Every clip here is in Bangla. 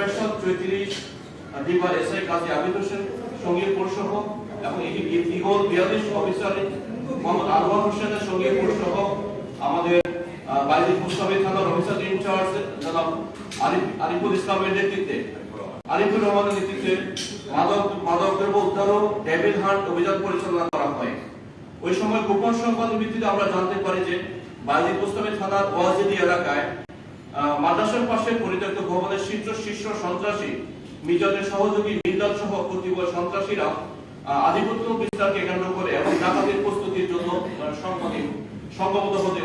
স্পেশাল চৌত্রিশ ডিবা এসআই কাজী আবিদ হোসেন সঙ্গীয় পৌরসহ এবং ইগল বিয়াল্লিশ অফিসার মোহাম্মদ আনোয়ার হোসেনের সঙ্গীয় পৌরসহ আমাদের বাইরে মুস্তাফি থানার অফিসার ইনচার্জ জনাব আরিফ, আরিফুল ইসলামের নেতৃত্বে। আরিফুর রহমানের নেতৃত্বে মাদক মাদক দ্রব্য উদ্ধার ও ডেভিল হান্ট অভিযান পরিচালনা করা হয়। ওই সময় গোপন সংবাদের ভিত্তিতে আমরা জানতে পারি যে বাইজিদ মুস্তাফি থানার ওয়াজিদি এলাকায় মাদ্রাসার পাশে পরিত্যক্ত ভবনের শীর্ষ শীর্ষ সন্ত্রাসী মিজানের সহযোগী মিল্লাত সহ কতিপয় সন্ত্রাসীরা আধিপত্য বিস্তারকে কেন্দ্র করে এবং ডাকাতির প্রস্তুতির জন্য সংবাদী সংগবদ্ধ হতে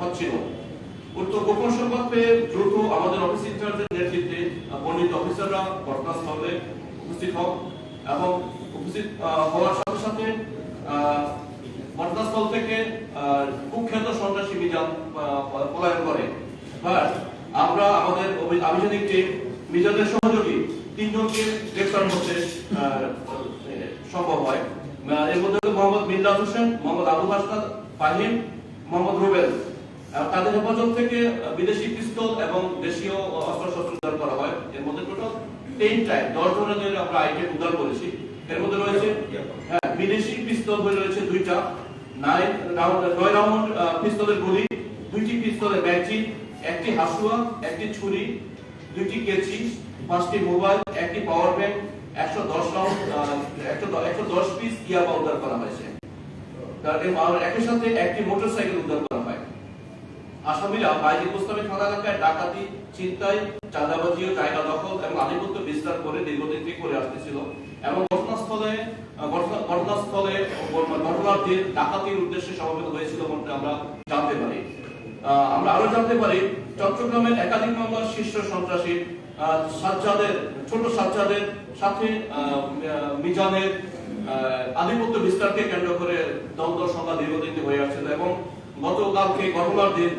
হচ্ছিল। উক্ত গোপন সংবাদ পেয়ে দ্রুত আমাদের অফিস ইনচার্জের নেতৃত্বে বর্ণিত অফিসাররা ঘটনাস্থলে উপস্থিত হন এবং উপস্থিত হওয়ার সাথে সাথে ঘটনাস্থল থেকে কুখ্যাত সন্ত্রাসী মিজান পলায়ন করে। আমরা আমাদের আভিযানিক টিম, মিজানের সহযোগী তিনজনকে গ্রেফতার করতে সম্ভব হয়। এর মধ্যে মোহাম্মদ মিল্লাত হোসেন, মোহাম্মদ আবু হাসনাদ ফাহিম, মোহাম্মদ রুবেল। তাদের হেফাজত থেকে বিদেশি পিস্তল এবং দেশীয় অস্ত্র শস্ত্র উদ্ধার করা হয়। এর মধ্যে টোটাল টেন টাইম দশ ধরনের আমরা আইটেম উদ্ধার করেছি। এর মধ্যে রয়েছে হ্যাঁ বিদেশি পিস্তল হয়ে রয়েছে দুইটা। নাইন রাউন্ড নয় রাউন্ড পিস্তলের গুলি, দুইটি পিস্তলের ম্যাগজিন একটি হাসুয়া, একটি ছুরি, দুইটি কেচি, পাঁচটি মোবাইল, একটি পাওয়ার ব্যাংক একশো দশ একশো দশ পিস ইয়াবা উদ্ধার করা হয়েছে। একই সাথে একটি মোটরসাইকেল উদ্ধার করা হয়। আসামিরা বাইরে প্রস্তাবে থানা এলাকায় ডাকাতি চিন্তায় চাঁদাবাজি ও জায়গা দখল এবং আধিপত্য বিস্তার করে দীর্ঘদিন থেকে করে আসতেছিল এবং ঘটনাস্থলে ঘটনাস্থলে ঘটনার দিন ডাকাতির উদ্দেশ্যে সমবেত হয়েছিল বলে আমরা জানতে পারি। আমরা আরও জানতে পারি, চট্টগ্রামের একাধিক মামলার শীর্ষ সন্ত্রাসী সাজ্জাদের, ছোট সাজ্জাদের সাথে মিজানের আধিপত্য বিস্তারকে কেন্দ্র করে দ্বন্দ্ব সংখ্যা দীর্ঘদিন হয়ে আসছিল এবং গতকালকে ঘটনার দিন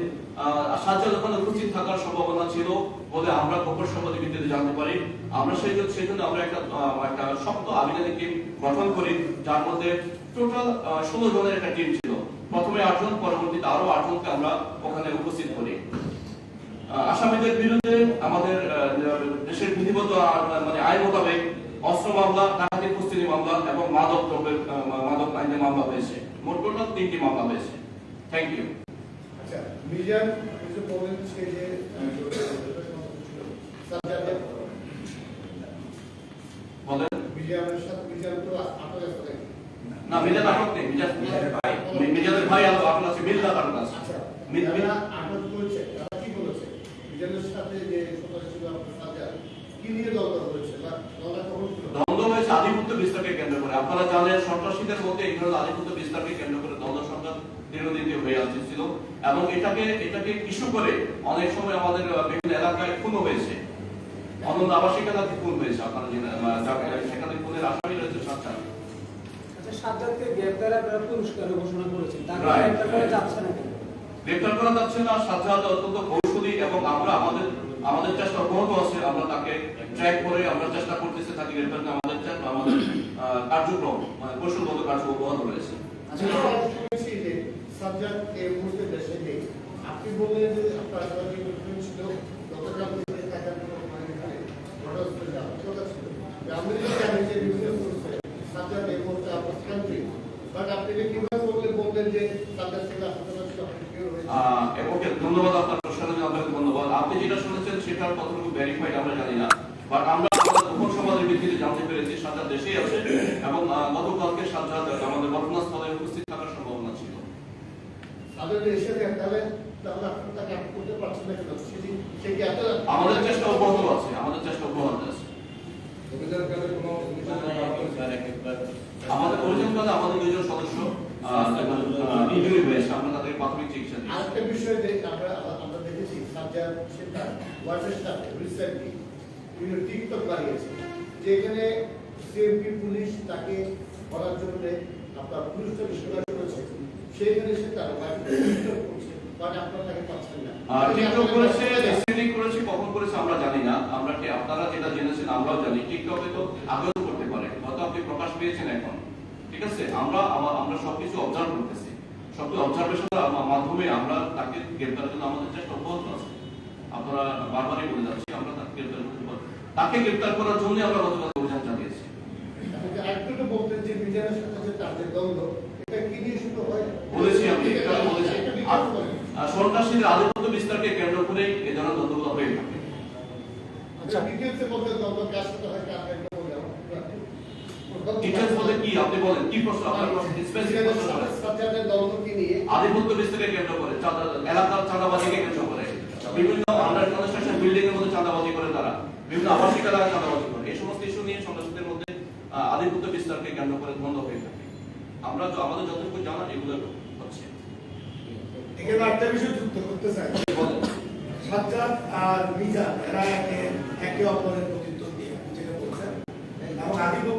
সাজ্জাদ ওখানে উপস্থিত থাকার সম্ভাবনা ছিল বলে আমরা গোপন সংবাদের ভিত্তিতে জানতে পারি। আমরা সেই জন্য সেই জন্য আমরা একটা একটা শক্ত আবিধানিক টিম গঠন করি, যার মধ্যে টোটাল ষোলো জনের একটা টিম ছিল। প্রথমে আটজন পরবর্তীতে আরও আটজনকে আমরা ওখানে উপস্থিত করি। আসামিদের বিরুদ্ধে আমাদের দেশের বিধিবদ্ধ মানে আইন মোতাবেক অস্ত্র মামলা ডাকাতি প্রস্তুতি মামলা এবং মাদক দ্রব্যের মাদক আইনে মামলা হয়েছে। মোট টোটাল তিনটি মামলা হয়েছে। থ্যাংক ইউ আচ্ছা মিজান কিছু বলেন সে যে বলেন। মিজানের সাথে মিজান তো আপনাদের সাথে না মিজান আটক নেই মিজান মি- মিজানের ভাই আলো আটক আছে মিল্লা আটক আছে। মি- মি- যারা আটক করেছে তারা কি বলেছে? মিজানের সাথে যে সদস্য ছিল আপনার কি নিয়ে দ্বন্দ্ব হয়েছে? বা দ্বন্দ্ব কখন দ্বন্দ্ব হয়েছে আধিপত্য বিস্তারকে কেন্দ্র করে। আপনারা জানেন সন্ত্রাসীদের মধ্যে এই ধরনের আধিপত্য বিস্তারকে কেন্দ্র করে দ্বন্দ্ব সংঘাত দীর্ঘদিন হয়ে আসছিল। এবং এটাকে এটাকে ইস্যু করে অনেক সময় আমাদের বিভিন্ন এলাকায় খুনও হয়েছে। অনন্য আবাসিক এলাকায় খুন হয়েছে আপনারা সেখানে খুনের আসামি রয়েছে সাতটা আচ্ছা সাজ্জাদকে গ্রেপ্তার আপনারা পুরস্কার ঘোষণা করেছেন। তাকে Right, করা যাচ্ছে না কেন করা যাচ্ছে না সাজ্জাদ অত্যন্ত কৌশলী এবং আমরা আমাদের আমাদের চেষ্টা অব্যাহত আছে আমরা তাকে ট্র্যাক করে আমরা চেষ্টা করতেছি তাকে গ্রেপ্তার করে আমাদের আমাদের কার্যক্রম মানে কৌশলগত কার্যক্রম অব্যাহত রয়েছে। আচ্ছা শুনেছি যে সাজ্জাদ এই মুহূর্তে দেশে নেই। আপনি বললেন যে আপনার ছিল? গতকাল থেকে টাকা মানে ঘটনাস্থলে যাওয়ার কথা ছিল। ওকে ধন্যবাদ আপনার প্রশ্নের জন্য আপনাকে ধন্যবাদ। আপনি যেটা শুনেছেন সেটার কতটুকু ভেরিফাইড আমরা জানি না। বাট আমরা গোপন সমাজের ভিত্তিতে জানতে পেরেছি সাজ্জাদ দেশেই আছে। এবং গতকালকে সাজ্জাদ আমাদের ঘটনাস্থলে উপস্থিত থাকার সম্ভাবনা ছিল। আমাদের চেষ্টা অব্যাহত আছে আমাদের চেষ্টা অব্যাহত আছে। অভিযানকালে কোনো আমাদের আমাদের দুজন সদস্য ইঞ্জুরি হয়েছে আমরা তাদের প্রাথমিক চিকিৎসা দিয়েছি আরেকটা বিষয় যে আমরা আমরা দেখেছি সেটা সাথে রিসেন্টলি বিভিন্ন টিকটক বানিয়েছে যে এখানে সিএমপি পুলিশ তাকে জন্য আপনার পুলিশ করেছে সেখানে সে তার টিকটক করছে বাট আপনারা তাকে পাচ্ছেন না। টিকটক করেছে করেছে কখন করেছে আমরা জানি না। আমরা আপনারা যেটা জেনেছেন আমরাও জানি। টিকটকে তো আগেও করতে পারে হয়তো আপনি প্রকাশ পেয়েছেন এখন। ঠিক আছে? আমরা আমা- আমরা সবকিছু অবজার্ভ করতেছি। সবকিছু অবজারভেশনের মাধ্যমে আমরা তাকে গ্রেপ্তারের জন্য আমাদের চেষ্টা অব্যাহত আছে। আপনারা বারবারই বলে যাচ্ছি আমরা তাকে গ্রেপ্তার করতে পারব। তাকে গ্রেপ্তার করার জন্য আমরা গতকাল অভিযান চালিয়েছি। আপনি আরেকটু একটু বলতেন যে মিজানের সাথে যে তাদের দ্বন্দ্ব এটা কি নিয়ে শুরু হয়? বলেছি আমি এটা বলেছি। সন্ত্রাসীদের আধিপত্য বিস্তারকে কেন্দ্র করেই এ ধরনের দ্বন্দ্বগুলো হয়ে থাকে। আচ্ছা বলতে কার হয়? সাথে বলে কি? আপনি বলেন কি প্রশ্ন? আপনার প্রশ্ন স্পেসিফিক প্রশ্ন সাজ্জাদের নিয়ে আধিপত্য বিস্তারকে কেন্দ্র করে এলাকার চাঁদাবাজিকে কেন্দ্র করে বিভিন্ন আন্ডার কনস্ট্রাকশন বিল্ডিং এর মধ্যে চাঁদাবাজি করে তারা বিভিন্ন আবাসিক এলাকায় চাঁদাবাজি করে। এই সমস্ত ইস্যু নিয়ে সন্ত্রাসীদের মধ্যে আধিপত্য বিস্তারকে কেন্দ্র করে দ্বন্দ্ব হয়ে থাকে। আমরা আমাদের যতটুকু জানা এগুলো হচ্ছে। এখানে একটা বিষয় যুক্ত করতে চাই। সাজ্জাদ আর মিজান এরা একে অপরের প্রতিদ্বন্দ্বী যেটা বলছেন। এবং আধিপত্য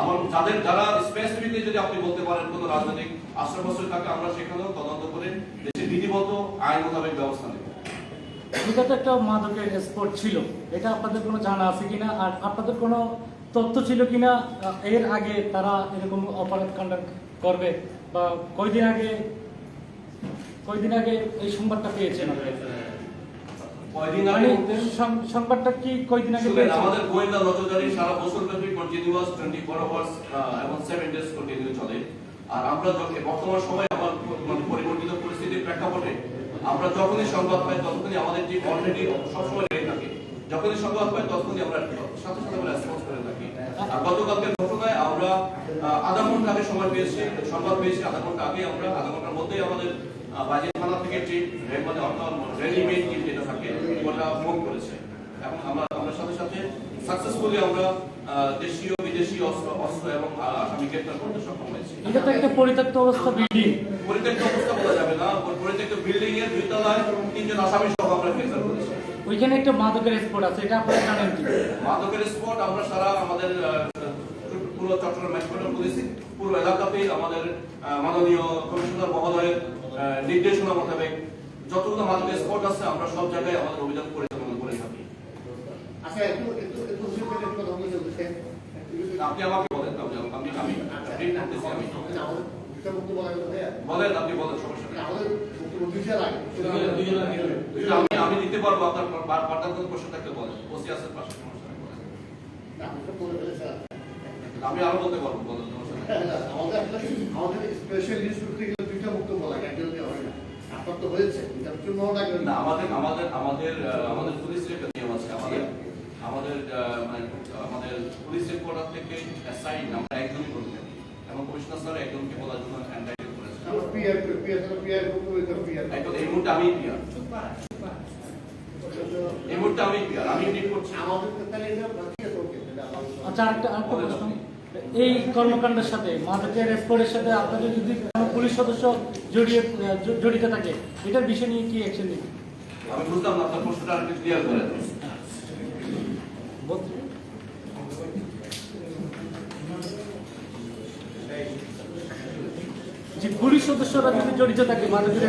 আমার যাদের যারা স্পেসিফিকলি যদি আপনি বলতে পারেন কোনো রাজনৈতিক আশ্রয় থাকে, আমরা সেখানেও তদন্ত করে দেশের বিধিবদ্ধ আইন মোতাবেক ব্যবস্থা নেব। এটা তো একটা মাদকের স্পট ছিল। এটা আপনাদের কোনো জানা আছে কিনা? আর আপনাদের কোনো তথ্য ছিল কিনা? এর আগে তারা এরকম অপরাধ কাণ্ড করবে বা কয়দিন আগে কয়দিন আগে এই সংবাদটা পেয়েছেন? কয়দিন আগে মানে সংবাদটা কি কয়দিন আগে পেয়েছেন? আমাদের গোয়েন্দা নজরদারি সারা বছর ব্যাপী কন্টিনিউয়াস টোয়েন্টি ফোর আওয়ার্স এবং সেভেন ডেজ কন্টিনিউ চলে। আর আমরা যখন বর্তমান সময়ে আমার মানে পরিবর্তিত পরিস্থিতির প্রেক্ষাপটে আমরা যখনই সংবাদ পাই তখনই আমাদের টিম অলরেডি সবসময় রেডি থাকে। যখনই সংবাদ পাই তখনই আমরা সাথে সাথে রেসপন্স করে থাকি। আর গতকালকের ঘটনায় আমরা আধা ঘণ্টা আগে সময় পেয়েছি সংবাদ পেয়েছি আধা ঘণ্টা আগে আমরা আধা ঘণ্টার মধ্যেই আমাদের বাজে থানা থেকে টিম মানে অর্থাৎ টিম যেটা থাকে ওটা করেছে। এবং আমরা আমরা সাথে সাথে সাকসেসফুলি আমরা দেশীয় বিদেশি অস্ত্র অস্ত্র এবং আসামি গ্রেপ্তার করতে সক্ষম হয়েছি। এটা তো একটা পরিত্যক্ত অবস্থা বিল্ডিং পরিত্যক্ত অবস্থা বলা যাবে না। পরিত্যক্ত বিল্ডিং এর দুই তলায় তিনজন আসামি সহ আমরা গ্রেপ্তার করেছি। ওইখানে একটা মাদকের স্পট আছে এটা আপনারা জানেন কি? মাদকের স্পট আমরা সারা আমাদের পুরো চট্টগ্রাম মেট্রোপলিটন পুলিশ পুরো এলাকাতেই আমাদের মাননীয় কমিশনার মহোদয়ের নির্দেশনা মোতাবেক যতগুলো মাদকের স্পট আছে আমরা সব জায়গায় আমাদের অভিযান করে থাকি। আচ্ছা একটু একটু একটু কথা বলতে আপনি আমাকে বলেন আমি আমি ভাইয়া বলেন আপনি বলেন সমস্যা আমি আমি দিতে পারব আপনার পার- প্রশ্ন থাকলে বলেন। ওসি আছে পাশে সমস্যা নেই বলেন। না, আমি তো বলে ফেলেছি। আমি আরও বলতে পারব বলেন সমস্যা আমাদের আমাদের স্পেশাল লিস্ট করতে দুইটা বক্তব্য লাগে একজন দিয়ে হয় না আপনার তো হয়েছে এটার জন্য লাগে না আমাদের আমাদের আমাদের আমাদের পুলিশের একটা নিয়ম আছে আমাদের আমাদের মানে আমাদের পুলিশ হেডকোয়ার্টার থেকে অ্যাসাইন আমরা একজনই করে থাকি এবং কমিশনার স্যার একজনকে বলার জন্য এন্টাইটেল করেছেন আমরা পিয়ার পিয়ার পিয়ার বক্তব্য এটা পিয়ার এই মুহূর্তে আমি পিয়ার এই মুহূর্তে আমি পিয়ার আমি করছি। আমাদের তাহলে এটা বাকি আছে এটা আচ্ছা আরেকটা আরেকটা প্রশ্ন। এই কর্মকাণ্ডের সাথে মাদকের স্পোর্টের সাথে আপনাদের যদি কোনো পুলিশ সদস্য জড়িয়ে জড়িত থাকে এটার বিষয় নিয়ে কি অ্যাকশন নেবে আমি বুঝলাম না আপনার প্রশ্নটা আরেকটু ক্লিয়ার করেন যে পুলিশ সদস্যরা যদি জড়িত থাকে মাদকের